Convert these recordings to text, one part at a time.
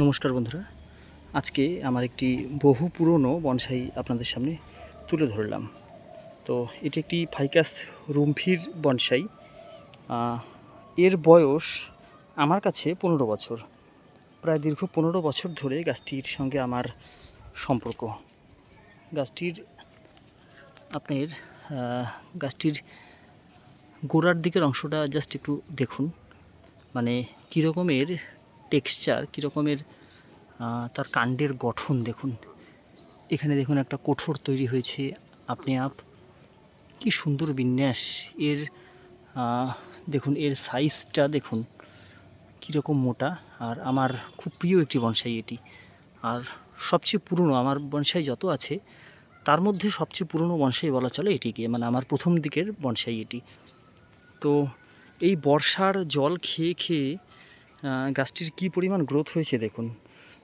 নমস্কার বন্ধুরা। আজকে আমার একটি বহু পুরনো বনসাই আপনাদের সামনে তুলে ধরলাম। তো এটি একটি ফাইকাস রুমফির বনসাই। এর বয়স আমার কাছে পনেরো বছর। প্রায় দীর্ঘ পনেরো বছর ধরে গাছটির সঙ্গে আমার সম্পর্ক। গাছটির আপনার গাছটির গোড়ার দিকের অংশটা জাস্ট একটু দেখুন। মানে কীরকমের টেক্সচার কীরকমের তার কাণ্ডের গঠন দেখুন। এখানে দেখুন একটা কঠোর তৈরি হয়েছে আপনি আপ। কি সুন্দর বিন্যাস। এর দেখুন, এর সাইজটা দেখুন, কীরকম মোটা। আর আমার খুব প্রিয় একটি বনসাই এটি। আর সবচেয়ে পুরনো, আমার বনসাই যত আছে, তার মধ্যে সবচেয়ে পুরনো বনসাই বলা চলে এটিকে। মানে আমার প্রথম দিকের বনসাই এটি। তো এই বর্ষার জল খেয়ে খেয়ে গাছটির কী পরিমাণ গ্রোথ হয়েছে দেখুন।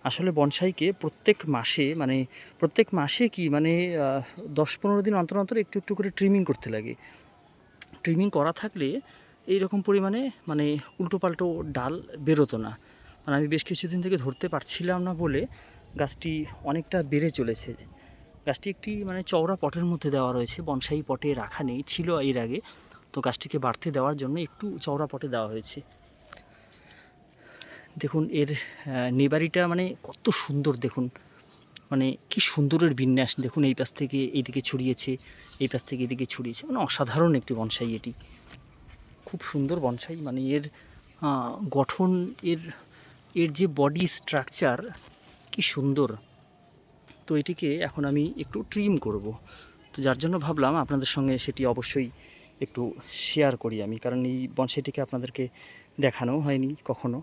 আসলে বনসাইকে প্রত্যেক মাসে মানে প্রত্যেক মাসে কি মানে দশ পনেরো দিন অন্তর অন্তর একটু একটু করে ট্রিমিং করতে লাগে। ট্রিমিং করা থাকলে এই রকম পরিমাণে মানে উল্টোপাল্টো ডাল বেরোতো না। মানে আমি বেশ কিছুদিন থেকে ধরতে পারছিলাম না বলে গাছটি অনেকটা বেড়ে চলেছে। গাছটি একটি মানে চওড়া পটের মধ্যে দেওয়া রয়েছে। বনসাই পটে রাখা নেই, ছিল এর আগে। তো গাছটিকে বাড়তে দেওয়ার জন্য একটু চওড়া পটে দেওয়া হয়েছে। দেখুন, এর নেবারিটা মানে কত সুন্দর দেখুন। মানে কি সুন্দরের বিন্যাস। দেখুন, এই পাশ থেকে এইদিকে ছড়িয়েছে, এই পাশ থেকে এদিকে ছড়িয়েছে। মানে অসাধারণ একটি বনসাই এটি। খুব সুন্দর বনসাই। মানে এর গঠন, এর এর যে বডি স্ট্রাকচার কি সুন্দর। তো এটিকে এখন আমি একটু ট্রিম করব। তো যার জন্য ভাবলাম আপনাদের সঙ্গে সেটি অবশ্যই একটু শেয়ার করি আমি। কারণ এই বনসাইটিকে আপনাদেরকে দেখানো হয়নি কখনো।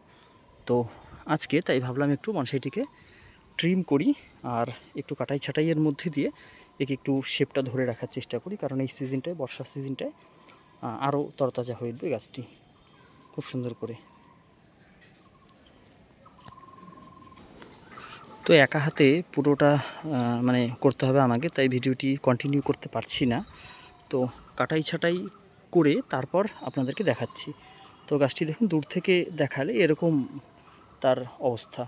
তো আজকে তাই ভাবলাম একটু বনসাইটিকে ট্রিম করি আর একটু কাটাই ছাটাইয়ের মধ্যে দিয়ে একে একটু শেপটা ধরে রাখার চেষ্টা করি। কারণ এই সিজনটায় বর্ষার সিজনটায় আরও তরতাজা হয়ে উঠবে গাছটি। খুব সুন্দর করে। তো একা হাতে পুরোটা মানে করতে হবে আমাকে, তাই ভিডিওটি কন্টিনিউ করতে পারছি না। তো কাটাই ছাটাই করে তারপর আপনাদেরকে দেখাচ্ছি। তো গাছটি দেখুন, দূর থেকে দেখালে এরকম তার অবস্থা।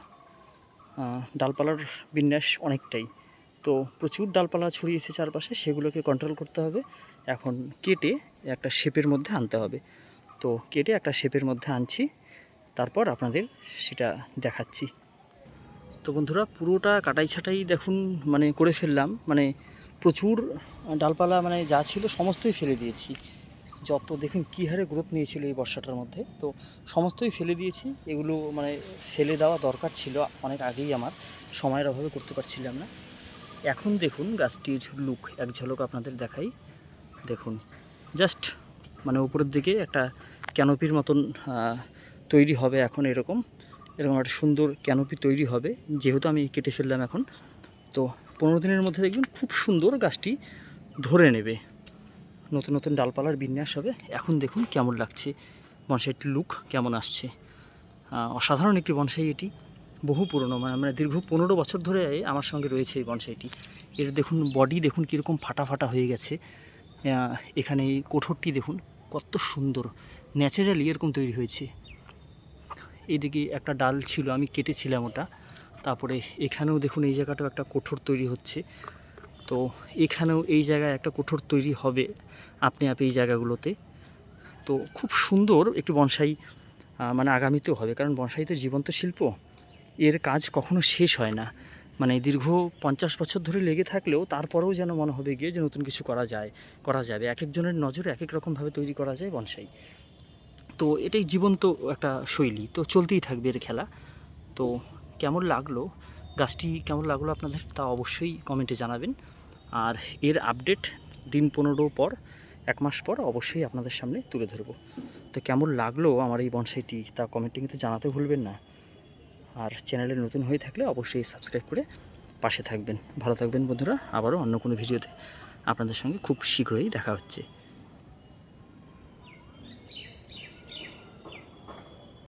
ডালপালার বিন্যাস অনেকটাই। তো প্রচুর ডালপালা ছড়িয়েছে চারপাশে, সেগুলোকে কন্ট্রোল করতে হবে। এখন কেটে একটা শেপের মধ্যে আনতে হবে। তো কেটে একটা শেপের মধ্যে আনছি, তারপর আপনাদের সেটা দেখাচ্ছি। তো বন্ধুরা, পুরোটা কাটাই ছাটাই দেখুন মানে করে ফেললাম। মানে প্রচুর ডালপালা মানে যা ছিল সমস্তই ফেলে দিয়েছি। যত দেখুন কী হারে গ্রোথ নিয়েছিল এই বর্ষাটার মধ্যে। তো সমস্তই ফেলে দিয়েছি। এগুলো মানে ফেলে দেওয়া দরকার ছিল অনেক আগেই আমার। সময়ের অভাবে করতে পারছিলাম না। এখন দেখুন গাছটির লুক এক ঝলক আপনাদের দেখাই। দেখুন জাস্ট মানে উপরের দিকে একটা ক্যানোপির মতন তৈরি হবে এখন এরকম। এরকম একটা সুন্দর ক্যানোপি তৈরি হবে, যেহেতু আমি কেটে ফেললাম এখন। তো পনেরো দিনের মধ্যে দেখবেন খুব সুন্দর গাছটি ধরে নেবে। নতুন নতুন ডালপালার বিন্যাস হবে। এখন দেখুন কেমন লাগছে বনসাইটির লুক কেমন আসছে। অসাধারণ একটি বনসাই এটি, বহু পুরনো মানে মানে দীর্ঘ পনেরো বছর ধরে আমার সঙ্গে রয়েছে এই বনসাইটি। এর দেখুন বডি দেখুন কীরকম ফাটা ফাটা হয়ে গেছে। এখানে এই কোঠরটি দেখুন কত সুন্দর, ন্যাচারালি এরকম তৈরি হয়েছে। এইদিকে একটা ডাল ছিল, আমি কেটেছিলাম ওটা। তারপরে এখানেও দেখুন এই জায়গাটাও একটা কোঠর তৈরি হচ্ছে। তো এখানেও এই জায়গায় একটা কোঠর তৈরি হবে আপনি আপনি এই জায়গাগুলোতে। তো খুব সুন্দর একটি বনসাই মানে আগামীতেও হবে, কারণ বনসাই তো জীবন্ত শিল্প, এর কাজ কখনো শেষ হয় না। মানে দীর্ঘ পঞ্চাশ বছর ধরে লেগে থাকলেও তারপরেও যেন মনে হবে গিয়ে যে নতুন কিছু করা যায়, করা যাবে। এক একজনের নজরে এক এক রকমভাবে তৈরি করা যায় বনসাই। তো এটাই জীবন্ত একটা শৈলী, তো চলতেই থাকবে এর খেলা। তো কেমন লাগল? গাছটি কেমন লাগল আপনাদের তা অবশ্যই কমেন্টে জানাবেন। আর এর আপডেট দিন পনেরো পর, এক মাস পর অবশ্যই আপনাদের সামনে তুলে ধরবো। তো কেমন লাগল আমার এই বনসাইটি তা কমেন্টে কিন্তু জানাতে ভুলবেন না। আর চ্যানেলে নতুন হয়ে থাকলে অবশ্যই সাবস্ক্রাইব করে পাশে থাকবেন। ভালো থাকবেন বন্ধুরা, আবারও অন্য কোনো ভিডিওতে আপনাদের সঙ্গে খুব শীঘ্রই দেখা হচ্ছে।